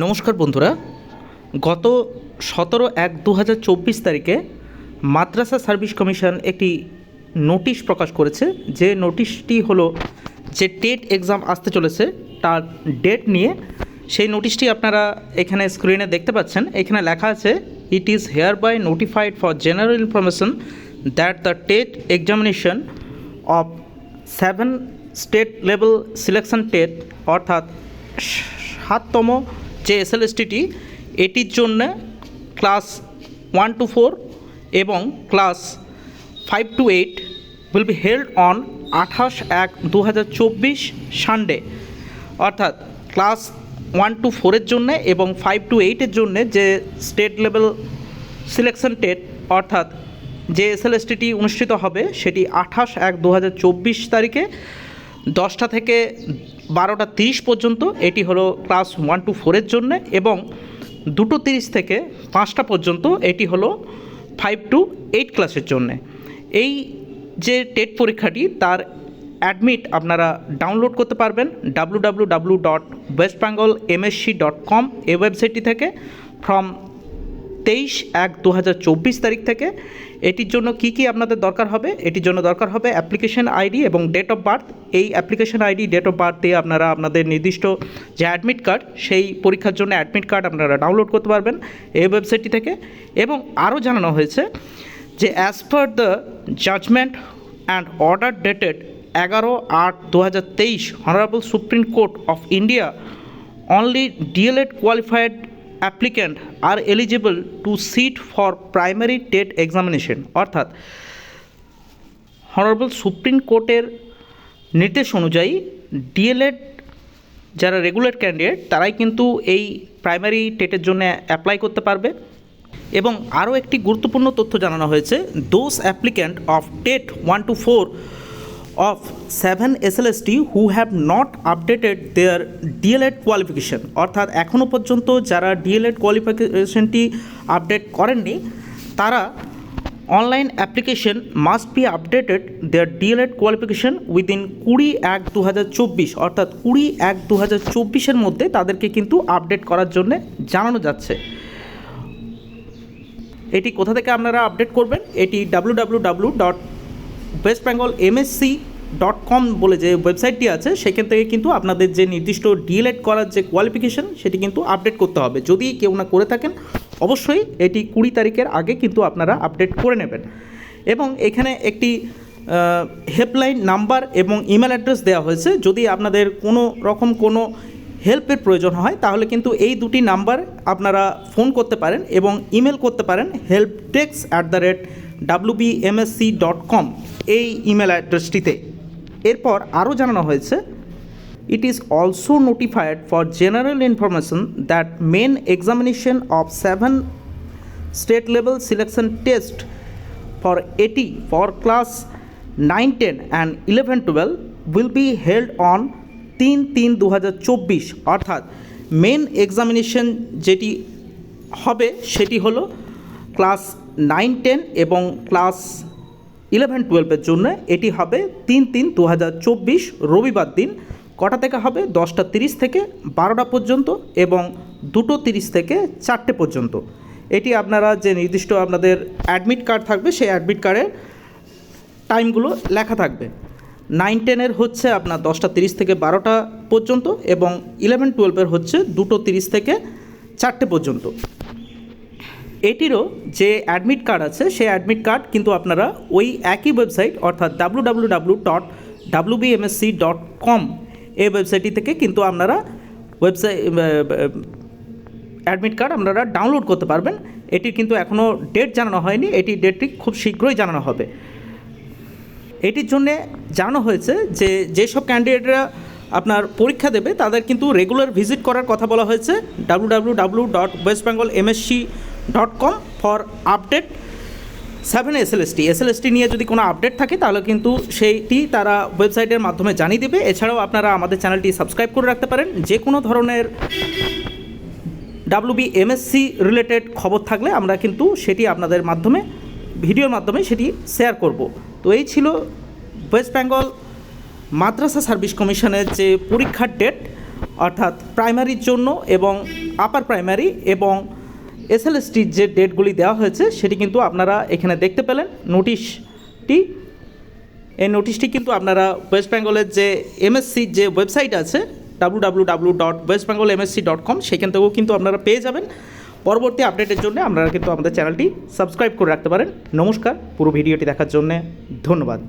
নমস্কার বন্ধুরা। গত সতেরো এক দু তারিখে মাদ্রাসা সার্ভিস কমিশন একটি নোটিশ প্রকাশ করেছে। যে নোটিশটি হলো যে টেট এক্সাম আসতে চলেছে, তার ডেট নিয়ে। সেই নোটিশটি আপনারা এখানে স্ক্রিনে দেখতে পাচ্ছেন। এখানে লেখা আছে it is hereby notified for general information that the TET examination of seven state level selection TET, অর্থাৎ সাততম যে এসএলএসটিটি, এটির জন্য ক্লাস ওয়ান টু ফোর এবং class five to eight will be held on আঠাশ এক দু হাজার চব্বিশ সানডে অর্থাৎ ক্লাস ওয়ান টু ফোরের জন্যে এবং ফাইভ টু এইটের জন্যে যে স্টেট লেভেল সিলেকশন টেট অর্থাৎ যে এসএলএসটিটি অনুষ্ঠিত হবে, সেটি আঠাশ এক দু হাজার চব্বিশ তারিখে দশটা থেকে বারোটা তিরিশ পর্যন্ত এটি হলো ক্লাস ওয়ান টু ফোরের জন্যে এবং দুটো তিরিশ থেকে পাঁচটা পর্যন্ত এটি হলো ফাইভ টু এইট ক্লাসের জন্যে। এই যে টেট পরীক্ষাটি তার অ্যাডমিট আপনারা ডাউনলোড করতে পারবেন W W W dot West Bengal MSC dot com এই ওয়েবসাইটটি থেকে। ফ্রম তেইশ এক দু তারিখ থেকে। এটির জন্য কি কি আপনাদের দরকার হবে? এটির জন্য দরকার হবে অ্যাপ্লিকেশন আইডি এবং ডেট অফ বার্থ। এই application ID, date of birth দিয়ে আপনারা আপনাদের নির্দিষ্ট যে অ্যাডমিট কার্ড, সেই পরীক্ষার জন্য অ্যাডমিট কার্ড আপনারা ডাউনলোড করতে পারবেন এই ওয়েবসাইটটি থেকে। এবং আরও জানানো হয়েছে যে as per the judgement and order dated এগারো আট দু হাজার তেইশ honourable supreme court of India only DElEd qualified applicant R eligible to sit for primary TET examination অর্থাৎ হনারেবল সুপ্রিম কোর্টের নির্দেশ অনুযায়ী ডিএলএড যারা রেগুলার ক্যান্ডিডেট তারাই কিন্তু এই প্রাইমারি টেটের জন্য অ্যাপ্লাই করতে পারবে। এবং আরও একটি গুরুত্বপূর্ণ তথ্য জানানো হয়েছে those applicant of TET one two four of seven SLST who have not updated their DElEd qualification অর্থাৎ এখনও পর্যন্ত যারা ডিএলএড কোয়ালিফিকেশনটি আপডেট করেননি, তারা online application must be updated their DElEd qualification within কুড়ি এক দু অর্থাৎ কুড়ি এক দু হাজার মধ্যে তাদেরকে কিন্তু আপডেট করার জন্য জানানো যাচ্ছে। এটি কোথা থেকে আপনারা আপডেট করবেন? এটি W W W dot West Bengal MSC dot com বলে যে ওয়েবসাইটটি আছে, সেখান থেকে কিন্তু আপনাদের যে নির্দিষ্ট ডিএলএড করার যে কোয়ালিফিকেশন সেটি কিন্তু আপডেট করতে হবে। যদি কেউ না করে থাকেন, অবশ্যই এটি কুড়ি তারিখের আগে কিন্তু আপনারা আপডেট করে নেবেন। এবং এখানে একটি হেল্পলাইন নাম্বার এবং ইমেল অ্যাড্রেস দেওয়া হয়েছে। যদি আপনাদের কোনো রকম কোনো হেল্পের প্রয়োজন হয়, তাহলে কিন্তু এই দুটি নাম্বার আপনারা ফোন করতে পারেন এবং ইমেল করতে পারেন help desk at the rate W BMSC dot com এই ইমেল অ্যাড্রেসটিতে এরপর আরও জানানো হয়েছে it is also notified for general information that main examination of seven state level selection test for 80 for class 9 10 and 11 12 will be held on তিন তিন দু হাজার চব্বিশ। অর্থাৎ মেন এক্সামিনেশন যেটি হবে সেটি হলো ক্লাস নাইন, টেন এবং ক্লাস ইলেভেন, টুয়েলভের জন্য এটি হবে তিন তিন দু রবিবার দিন। কটা থেকে হবে? দশটা তিরিশ থেকে বারোটা পর্যন্ত এবং দুটো তিরিশ থেকে চারটে পর্যন্ত। এটি আপনারা যে নির্দিষ্ট আপনাদের অ্যাডমিট কার্ড থাকবে, সেই অ্যাডমিট কার্ডের টাইমগুলো লেখা থাকবে। নাইন, টেনের হচ্ছে আপনার দশটা তিরিশ থেকে বারোটা পর্যন্ত এবং ইলেভেন, টুয়েলভের হচ্ছে দুটো তিরিশ থেকে চারটে পর্যন্ত। এটিরও যে অ্যাডমিট কার্ড আছে, সেই অ্যাডমিট কার্ড কিন্তু আপনারা ওই একই ওয়েবসাইট অর্থাৎ W dot W dot com এই ওয়েবসাইটটি থেকে কিন্তু আপনারা ওয়েবসাইট অ্যাডমিট কার্ড আপনারা ডাউনলোড করতে পারবেন। এটির কিন্তু এখনও ডেট জানানো হয়নি। এটি ডেটটি খুব শীঘ্রই জানানো হবে। এটির জন্যে জানানো হয়েছে যে যেসব ক্যান্ডিডেটরা আপনার পরীক্ষা দেবে, তাদের কিন্তু রেগুলার ভিজিট করার কথা বলা হয়েছে। W W W dot West Bengal MSC dot com for update seven SLST SLST নিয়ে যদি কোনো আপডেট থাকে, তাহলে কিন্তু সেইটি তারা ওয়েবসাইটের মাধ্যমে জানিয়ে দেবে। এছাড়াও আপনারা আমাদের চ্যানেলটি সাবস্ক্রাইব করে রাখতে পারেন। যে কোনো ধরনের ডাব্লু এমএসসি রিলেটেড খবর থাকলে আমরা কিন্তু সেটি আপনাদের মাধ্যমে, ভিডিওর মাধ্যমে সেটি শেয়ার করব। তো এই ছিল ওয়েস্ট বেঙ্গল মাদ্রাসা সার্ভিস কমিশনের যে পরীক্ষার ডেট অর্থাৎ প্রাইমারির জন্য এবং আপার প্রাইমারি এবং এসএলএসটির যে ডেটগুলি দেওয়া হয়েছে, সেটি কিন্তু আপনারা এখানে দেখতে পেলেন। নোটিশটি, এই নোটিশটি কিন্তু আপনারা ওয়েস্ট বেঙ্গলের যে এমএসসির যে ওয়েবসাইট আছে W W W dot West Bengal MSC dot com সেখান থেকেও কিন্তু আপনারা পেয়ে যাবেন। পরবর্তী আপডেটের জন্য আপনারা কিন্তু আমাদের চ্যানেলটি সাবস্ক্রাইব করে রাখতে পারেন। নমস্কার, পুরো ভিডিওটি দেখার জন্য ধন্যবাদ।